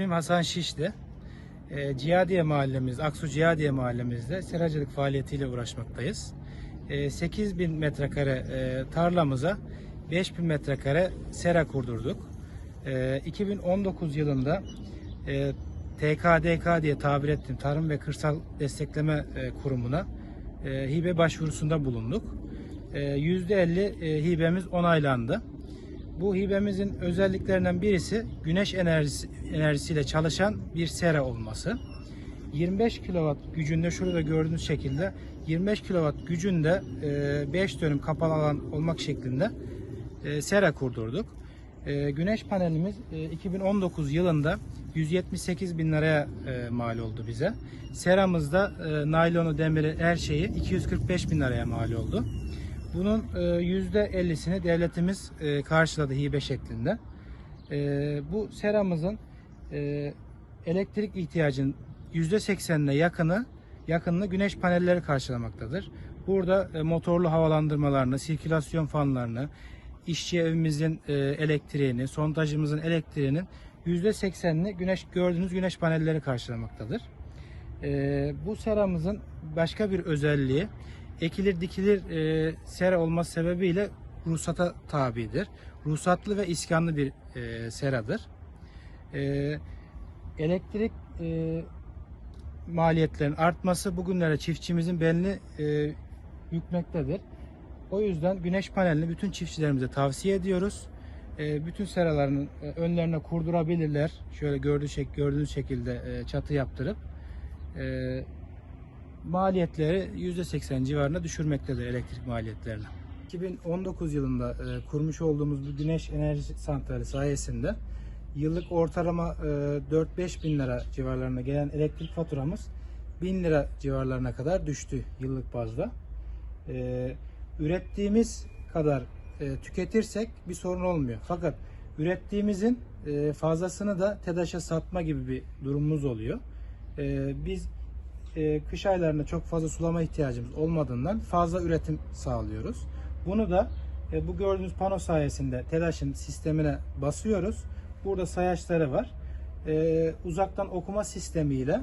İsmim Hasan Şişli. E, Cihadiye mahallemiz, Aksu Cihadiye mahallemizde seracılık faaliyetiyle uğraşmaktayız. E, 8000 metrekare e, tarlamıza 5000 metrekare sera kurdurduk. E, 2019 yılında e, TKDK diye tabir ettiğim Tarım ve Kırsal Destekleme e, Kurumu'na e, hibe başvurusunda bulunduk. E, %50 e, hibemiz onaylandı. Bu hibemizin özelliklerinden birisi güneş enerjisi, enerjisiyle çalışan bir sera olması. 25 kW gücünde şurada gördüğünüz şekilde 25 kW gücünde 5 dönüm kapalı alan olmak şeklinde e, sera kurdurduk. E, Güneş panelimiz e, 2019 yılında 178 bin liraya e, mal oldu bize. Seramızda e, naylonu, demiri, her şeyi 245 bin liraya mal oldu. Bunun e, %50'sini devletimiz e, karşıladı hibe şeklinde. E, bu seramızın e, elektrik ihtiyacının %80'ine yakını yakınını güneş panelleri karşılamaktadır. Burada e, motorlu havalandırmalarını, sirkülasyon fanlarını, işçi evimizin e, elektriğini, sondajımızın elektriğinin %80'ini güneş gördüğünüz güneş panelleri karşılamaktadır. E, bu seramızın başka bir özelliği ekilir dikilir e, sera olması sebebiyle ruhsata tabidir. Ruhsatlı ve iskanlı bir e, seradır. E, elektrik e, maliyetlerin artması bugünlere çiftçimizin belini e, yükmektedir. O yüzden güneş panelini bütün çiftçilerimize tavsiye ediyoruz. E, bütün seraların e, önlerine kurdurabilirler. Şöyle gördüğünüz, şek gördüğünüz şekilde e, çatı yaptırıp e, maliyetleri %80 civarında düşürmektedir elektrik maliyetlerini. 2019 yılında e, kurmuş olduğumuz bu güneş enerji santrali sayesinde yıllık ortalama e, 4-5 bin lira civarlarına gelen elektrik faturamız 1000 lira civarlarına kadar düştü yıllık bazda. E, ürettiğimiz kadar e, tüketirsek bir sorun olmuyor. Fakat ürettiğimizin fazlasını da TEDAŞ'a satma gibi bir durumumuz oluyor. Biz e, kış aylarında çok fazla sulama ihtiyacımız olmadığından fazla üretim sağlıyoruz. Bunu da e, bu gördüğünüz pano sayesinde TEDAŞ'ın sistemine basıyoruz. Burada sayaçları var. E, uzaktan okuma sistemiyle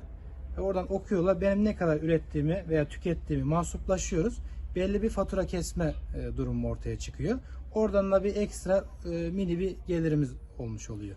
e, oradan okuyorlar. Benim ne kadar ürettiğimi veya tükettiğimi mahsuplaşıyoruz. Belli bir fatura kesme e, durumu ortaya çıkıyor. Oradan da bir ekstra e, mini bir gelirimiz olmuş oluyor.